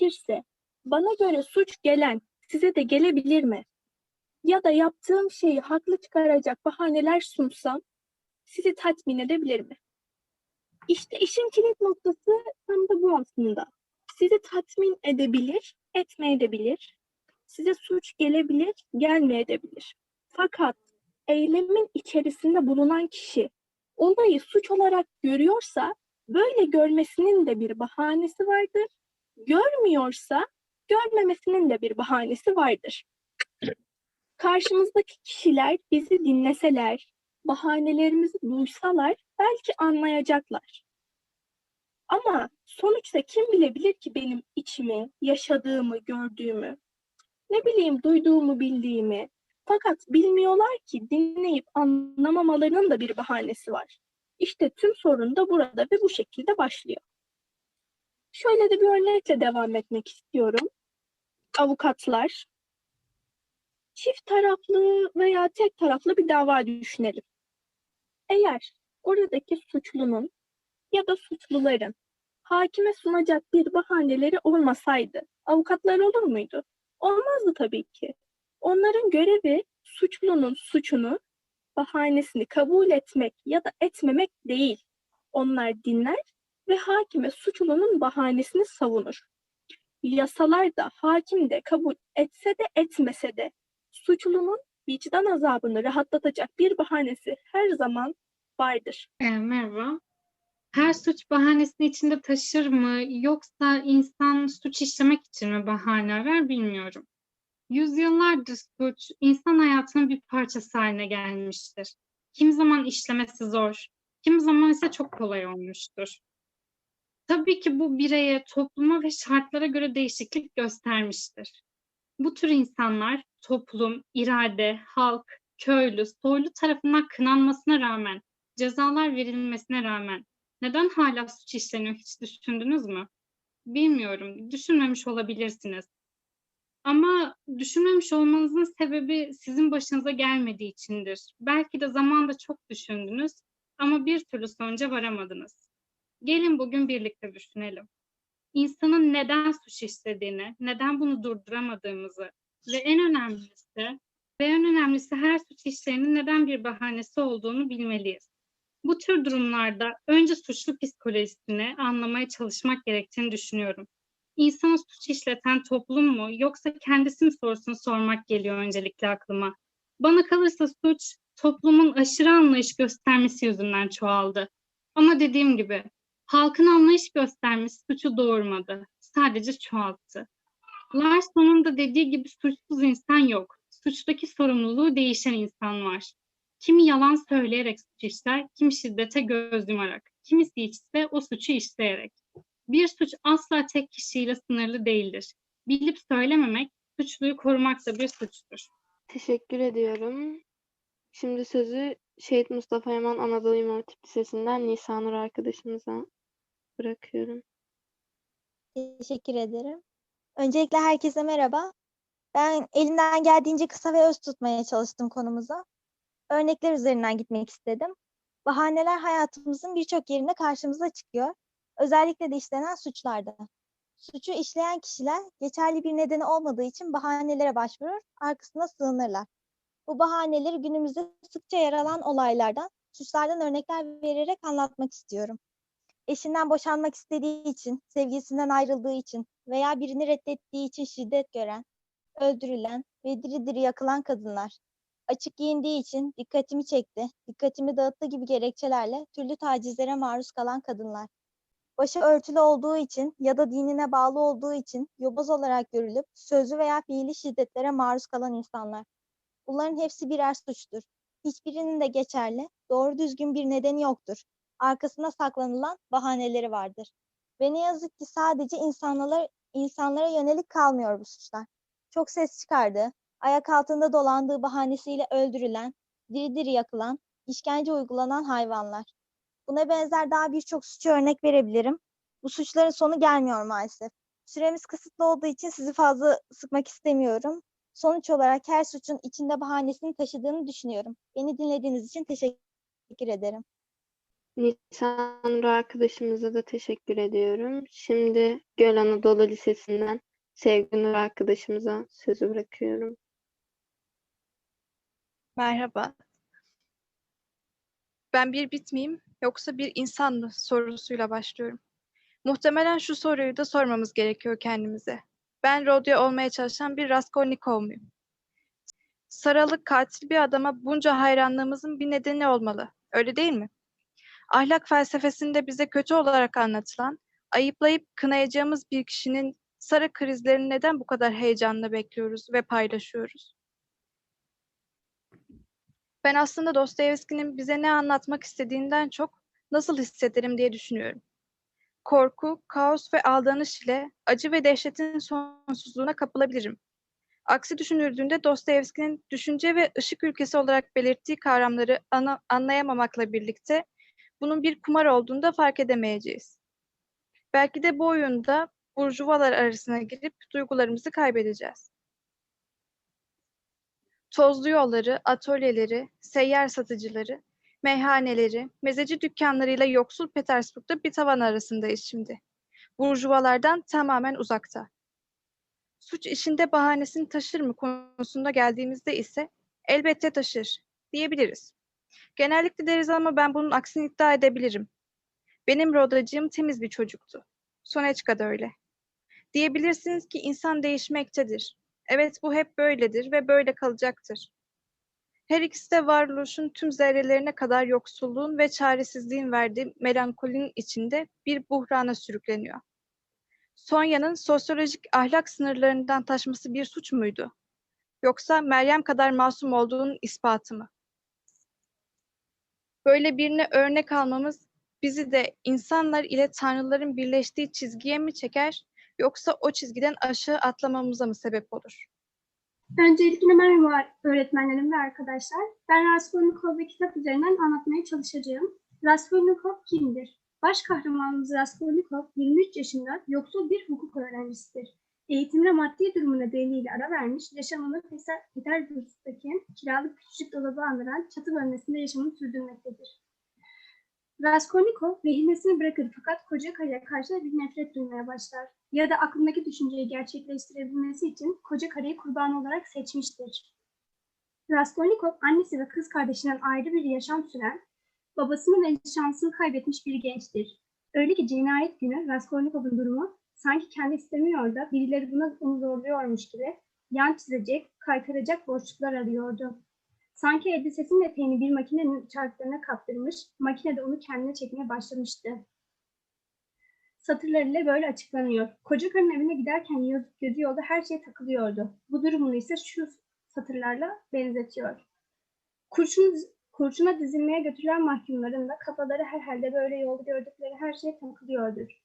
gerekirse bana göre suç gelen size de gelebilir mi? Ya da yaptığım şeyi haklı çıkaracak bahaneler sunsam sizi tatmin edebilir mi? İşte işin kilit noktası tam da bu aslında. Sizi tatmin edebilir, etmeyebilir. Size suç gelebilir, gelmeyebilir. Fakat eylemin içerisinde bulunan kişi olayı suç olarak görüyorsa böyle görmesinin de bir bahanesi vardır. Görmüyorsa görmemesinin de bir bahanesi vardır. Karşımızdaki kişiler bizi dinleseler, bahanelerimizi duysalar belki anlayacaklar. Ama sonuçta kim bilebilir ki benim içimi, yaşadığımı, gördüğümü, ne bileyim duyduğumu, bildiğimi. Fakat bilmiyorlar ki dinleyip anlamamalarının da bir bahanesi var. İşte tüm sorun da burada ve bu şekilde başlıyor. Şöyle de bir örnekle devam etmek istiyorum. Avukatlar çift taraflı veya tek taraflı bir dava düşünelim. Eğer oradaki suçlunun ya da suçluların hakime sunacak bir bahaneleri olmasaydı avukatlar olur muydu? Olmazdı tabii ki. Onların görevi suçlunun suçunu, bahanesini kabul etmek ya da etmemek değil. Onlar dinler ve hakime suçlunun bahanesini savunur. Yasalar da hakim de kabul etse de etmese de suçlunun vicdan azabını rahatlatacak bir bahanesi her zaman vardır. E, merhaba. Her suç bahanesini içinde taşır mı yoksa insan suç işlemek için mi bahane arar bilmiyorum. Yüzyıllardır suç insan hayatının bir parçası haline gelmiştir. Kim zaman işlemesi zor, kim zaman ise çok kolay olmuştur. Tabii ki bu bireye, topluma ve şartlara göre değişiklik göstermiştir. Bu tür insanlar toplum, irade, halk, köylü, soylu tarafından kınanmasına rağmen, cezalar verilmesine rağmen neden hala suç işleniyor hiç düşündünüz mü? Bilmiyorum, düşünmemiş olabilirsiniz. Ama düşünmemiş olmanızın sebebi sizin başınıza gelmediği içindir. Belki de zamanda çok düşündünüz ama bir türlü sonuca varamadınız. Gelin bugün birlikte düşünelim. İnsanın neden suç işlediğini, neden bunu durduramadığımızı ve en önemlisi ve en önemlisi her suç işleyenin neden bir bahanesi olduğunu bilmeliyiz. Bu tür durumlarda önce suçlu psikolojisini anlamaya çalışmak gerektiğini düşünüyorum. İnsanı suç işleten toplum mu yoksa kendisi mi sorusunu sormak geliyor öncelikle aklıma. Bana kalırsa suç toplumun aşırı anlayış göstermesi yüzünden çoğaldı. Ama dediğim gibi halkın anlayış göstermesi suçu doğurmadı. Sadece çoğalttı. Larson'un da dediği gibi suçsuz insan yok. Suçtaki sorumluluğu değişen insan var. Kimi yalan söyleyerek suç işler, kimi şiddete göz yumarak, kimisi ise o suçu işleyerek. Bir suç asla tek kişiyle sınırlı değildir. Bilip söylememek, suçluyu korumak da bir suçtur. Teşekkür ediyorum. Şimdi sözü Şehit Mustafa Yaman Anadolu İmam Hatip Lisesi'nden Nisanur arkadaşımıza bırakıyorum. Teşekkür ederim. Öncelikle herkese merhaba. Ben elimden geldiğince kısa ve öz tutmaya çalıştım konumuza. Örnekler üzerinden gitmek istedim. Bahaneler hayatımızın birçok yerinde karşımıza çıkıyor. Özellikle de işlenen suçlarda. Suçu işleyen kişiler geçerli bir nedeni olmadığı için bahanelere başvurur, arkasına sığınırlar. Bu bahaneleri günümüzde sıkça yer alan olaylardan, suçlardan örnekler vererek anlatmak istiyorum. Eşinden boşanmak istediği için, sevgilisinden ayrıldığı için veya birini reddettiği için şiddet gören, öldürülen ve diri diri yakılan kadınlar. Açık giyindiği için dikkatimi çekti, dikkatimi dağıttı gibi gerekçelerle türlü tacizlere maruz kalan kadınlar. Başı örtülü olduğu için ya da dinine bağlı olduğu için yobaz olarak görülüp sözlü veya fiili şiddetlere maruz kalan insanlar. Bunların hepsi birer suçtur. Hiçbirinin de geçerli, doğru düzgün bir nedeni yoktur. Arkasına saklanılan bahaneleri vardır. Ve ne yazık ki sadece insanlara, insanlara yönelik kalmıyor bu suçlar. Çok ses çıkardığı, ayak altında dolandığı bahanesiyle öldürülen, diri diri yakılan, işkence uygulanan hayvanlar. Buna benzer daha birçok suçu örnek verebilirim. Bu suçların sonu gelmiyor maalesef. Süremiz kısıtlı olduğu için sizi fazla sıkmak istemiyorum. Sonuç olarak her suçun içinde bahanesini taşıdığını düşünüyorum. Beni dinlediğiniz için teşekkür ederim. Nisanur arkadaşımıza da teşekkür ediyorum. Şimdi Göl Anadolu Lisesi'nden Sevginur arkadaşımıza sözü bırakıyorum. Merhaba. Ben bir bit yoksa bir insan mı sorusuyla başlıyorum. Muhtemelen şu soruyu da sormamız gerekiyor kendimize. Ben rodeo olmaya çalışan bir Raskolnikov muyum? Saralı katil bir adama bunca hayranlığımızın bir nedeni olmalı. Öyle değil mi? Ahlak felsefesinde bize kötü olarak anlatılan, ayıplayıp kınayacağımız bir kişinin sarı krizlerini neden bu kadar heyecanla bekliyoruz ve paylaşıyoruz? Ben aslında Dostoyevski'nin bize ne anlatmak istediğinden çok nasıl hissederim diye düşünüyorum. Korku, kaos ve aldanış ile acı ve dehşetin sonsuzluğuna kapılabilirim. Aksi düşünüldüğünde Dostoyevski'nin düşünce ve ışık ülkesi olarak belirttiği kavramları anlayamamakla birlikte bunun bir kumar olduğunu da fark edemeyeceğiz. Belki de bu oyunda burjuvalar arasına girip duygularımızı kaybedeceğiz. Tozlu yolları, atölyeleri, seyyar satıcıları, meyhaneleri, mezeci dükkanlarıyla yoksul Petersburg'da bir tavan arasındayız şimdi. Burjuvalardan tamamen uzakta. Suç işinde bahanesini taşır mı konusunda geldiğimizde ise elbette taşır diyebiliriz. Genellikle deriz ama ben bunun aksini iddia edebilirim. Benim rodacığım temiz bir çocuktu. Soneçka da öyle. Diyebilirsiniz ki insan değişmektedir. Evet bu hep böyledir ve böyle kalacaktır. Her ikisi de varoluşun tüm zerrelerine kadar yoksulluğun ve çaresizliğin verdiği melankolinin içinde bir buhrana sürükleniyor. Sonya'nın sosyolojik ahlak sınırlarından taşması bir suç muydu? Yoksa Meryem kadar masum olduğunun ispatı mı? Böyle birine örnek almamız bizi de insanlar ile tanrıların birleştiği çizgiye mi çeker yoksa o çizgiden aşağı atlamamıza mı sebep olur? Öncelikle merhaba öğretmenlerim ve arkadaşlar. Ben Raskolnikov ve kitap üzerinden anlatmaya çalışacağım. Raskolnikov kimdir? Baş kahramanımız Raskolnikov 23 yaşında yoksul bir hukuk öğrencisidir. Eğitimine maddi durumu nedeniyle ara vermiş, yaşamını Petersburg'daki kiralık küçücük dolabı andıran çatı bölmesinde yaşamını sürdürmektedir. Raskolnikov rehinesini bırakır fakat koca karıya karşı bir nefret duymaya başlar ya da aklındaki düşünceyi gerçekleştirebilmesi için koca karıyı kurban olarak seçmiştir. Raskolnikov annesi ve kız kardeşinden ayrı bir yaşam süren, babasını ve şansını kaybetmiş bir gençtir. Öyle ki cinayet günü Raskolnikov'un durumu sanki kendi istemiyor da birileri buna onu zorluyormuş gibi yan çizecek, kaytaracak boşluklar arıyordu. Sanki elbisesinin eteğini bir makinenin çarklarına kaptırmış, makine de onu kendine çekmeye başlamıştı satırlarıyla böyle açıklanıyor. Koca karın evine giderken gözü yolda her şey takılıyordu. Bu durumunu ise şu satırlarla benzetiyor. Kurşun, kurşuna dizilmeye götürülen mahkumların da kafaları herhalde böyle yolda gördükleri her şeye takılıyordur.